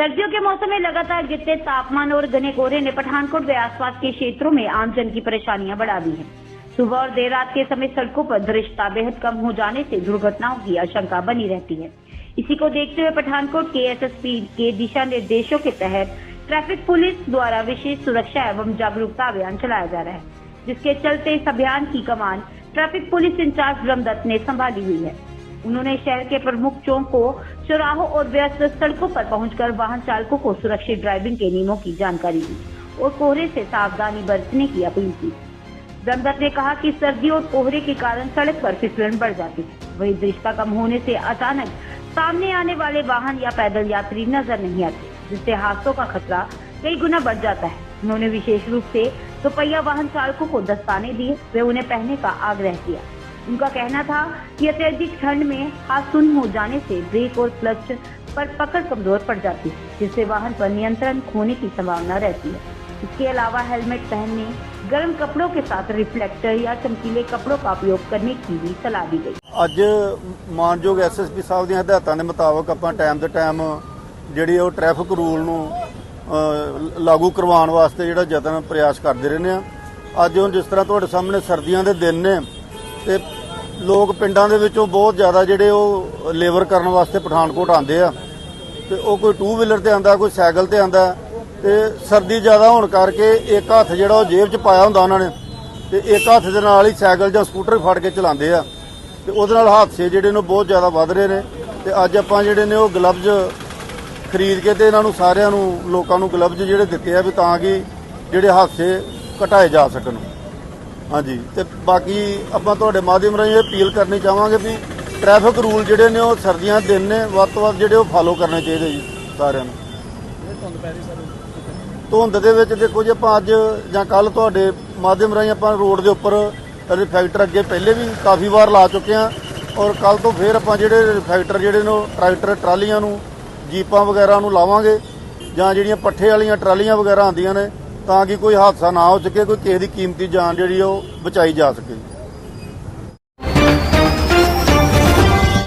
सर्दियों के मौसम में लगातार गिरते तापमान और घने कोहरे ने पठानकोट व आसपास के क्षेत्रों में आमजन की परेशानियाँ बढ़ा दी है। सुबह और देर रात के समय सड़कों पर दृश्यता बेहद कम हो जाने से दुर्घटनाओं की आशंका बनी रहती है। इसी को देखते हुए पठानकोट के एसएसपी के दिशा निर्देशों के तहत ट्रैफ़िक पुलिस द्वारा विशेष सुरक्षा एवं जागरूकता अभियान चलाया जा रहा है, जिसके चलते इस अभियान की कमान ट्रैफ़िक पुलिस इंचार्ज ब्रह्मदत्त ने संभाली हुई है। उन्होंने शहर के प्रमुख चौकों चौराहों और व्यस्त सड़कों पर पहुंचकर वाहन चालकों को सुरक्षित ड्राइविंग के नियमों की जानकारी दी और कोहरे से सावधानी बरतने की अपील की। ब्रह्मदत्त ने कहा कि सर्दी और कोहरे के कारण सड़क पर फिसलन बढ़ जाती है। वही दृश्यता कम होने से अचानक सामने आने वाले वाहन या पैदल यात्री नज़र नहीं आते, जिससे हादसों का खतरा कई गुना बढ़ जाता है। उन्होंने विशेष रूप से दोपहिया तो वाहन चालकों को दस्ताने दिए, वे उन्हें पहनने का आग्रह किया। उनका कहना था कि अत्यधिक ठंड में हाथ सुन्न हो जाने से ब्रेक और क्लच पर पकड़ कमजोर पड़ जाती है जिससे वाहन पर नियंत्रण खोने की संभावना रहती है इसके अलावा हेलमेट पहनने गर्म कपड़ों के साथ रिफ्लेक्टर या चमकीले कपड़ों का उपयोग करने की भी सलाह दी गई ਅੱਜ ਮਾਨਯੋਗ ਐਸਐਸਪੀ ਸਾਹਿਬ ਦੀਆਂ ਹਦਾਇਤਾਂ ਦੇ ਮੁਤਾਬਕ ਆਪਾਂ ਟਾਈਮ ਤੇ ਟਾਈਮ ਜਿਹੜੀ ਉਹ ਟ੍ਰੈਫਿਕ ਰੂਲ ਨੂੰ ਅ, ਲਾਗੂ ਕਰਵਾਉਣ ਵਾਸਤੇ ਜਿਹੜਾ ਯਤਨ ਪ੍ਰਯਾਸ ਕਰਦੇ ਰਹਿੰਦੇ ਆ ਅੱਜ ਹੁਣ ਜਿਸ ਤਰ੍ਹਾਂ ਤੁਹਾਡੇ ਸਾਹਮਣੇ ਸਰਦੀਆਂ ਦੇ ਦਿਨ ਨੇ ਤੇ ਲੋਕ ਪਿੰਡਾਂ ਦੇ ਵਿੱਚੋਂ ਬਹੁਤ ਜ਼ਿਆਦਾ ਜਿਹੜੇ ਉਹ ਲੇਬਰ ਕਰਨ ਵਾਸਤੇ ਪਠਾਨਕੋਟ ਆਉਂਦੇ ਆ ਤੇ ਉਹ ਕੋਈ ਟੂ ਵੀਲਰ ਤੇ ਆਂਦਾ ਕੋਈ ਸਾਈਕਲ ਤੇ ਆਂਦਾ ਤੇ ਸਰਦੀ ਜ਼ਿਆਦਾ ਹੋਣ ਕਰਕੇ ਇੱਕ ਹੱਥ ਜਿਹੜਾ ਉਹ ਜੇਬ 'ਚ ਪਾਇਆ ਹੁੰਦਾ ਉਹਨਾਂ ਨੇ ਤੇ ਇੱਕ ਹੱਥ ਦੇ ਨਾਲ ਹੀ ਸਾਈਕਲ ਜਾਂ ਸਕੂਟਰ ਫੜ ਕੇ ਚਲਾਉਂਦੇ ਆ ਤੇ ਉਹਦੇ ਨਾਲ ਹਾਦਸੇ ਜਿਹੜੇ ਨੇ ਬਹੁਤ ਜ਼ਿਆਦਾ ਵੱਧ ਰਹੇ ਨੇ ਤੇ ਅੱਜ ਆਪਾਂ ਜਿਹੜੇ ਨੇ ਉਹ ਗਲਵਜ਼ ਖਰੀਦ ਕੇ ਤੇ ਇਹਨਾਂ ਨੂੰ ਸਾਰਿਆਂ ਨੂੰ, ਲੋਕਾਂ ਨੂੰ ਗਲਵਜ਼ ਜਿਹੜੇ ਦਿੱਤੇ ਆ ਵੀ ਤਾਂ ਕਿ ਜਿਹੜੇ ਹਾਦਸੇ ਘਟਾਏ ਜਾ ਸਕਣ। ਹਾਂਜੀ ਤੇ ਬਾਕੀ ਆਪਾਂ ਤੁਹਾਡੇ ਮਾਧਿਅਮ ਰਾਹੀਂ ਇਹ ਅਪੀਲ ਕਰਨੀ ਚਾਹਾਂਗੇ ਵੀ ਟ੍ਰੈਫਿਕ ਰੂਲ ਜਿਹੜੇ ਨੇ ਉਹ ਸਰਦੀਆਂ ਦਿਨ ਨੇ ਵੱਧ ਤੋਂ ਵੱਧ ਜਿਹੜੇ ਉਹ ਫਾਲੋ ਕਰਨੇ ਚਾਹੀਦੇ ਜੀ ਸਾਰਿਆਂ ਨੂੰ। ਧੁੰਦ ਦੇ ਵਿੱਚ ਦੇਖੋ ਜੀ ਆਪਾਂ ਅੱਜ ਜਾਂ ਕੱਲ ਤੁਹਾਡੇ ਮਾਧਿਅਮ ਰਾਹੀਂ ਆਪਾਂ ਰੋਡ ਦੇ ਉੱਪਰ ਰਿਫੈਕਟਰ ਅੱਗੇ ਪਹਿਲੇ ਵੀ ਕਾਫੀ ਵਾਰ ਲਾ ਚੁੱਕੇ ਆ ਔਰ ਕੱਲ ਤੋਂ ਫੇਰ ਆਪਾਂ ਜਿਹੜੇ ਰਿਫੈਕਟਰ ਜਿਹੜੇ ਨੇ ਉਹ ਟਰੈਕਟਰ ਟਰਾਲੀਆਂ ਨੂੰ ਜੀਪਾਂ ਵਗੈਰਾ ਨੂੰ ਲਾਵਾਂਗੇ ਜਾਂ ਜਿਹੜੀਆਂ ਪੱਠੇ ਵਾਲੀਆਂ ਟਰਾਲੀਆਂ ਵਗੈਰਾ ਆਉਂਦੀਆਂ ਨੇ ਤਾਂ ਕਿ ਕੋਈ ਹਾਦਸਾ ਨਾ ਹੋ ਸਕੇ, ਕੋਈ ਕਿਸੇ ਦੀ ਕੀਮਤੀ ਜਾਨ ਜਿਹੜੀ ਉਹ ਬਚਾਈ ਜਾ ਸਕੇ।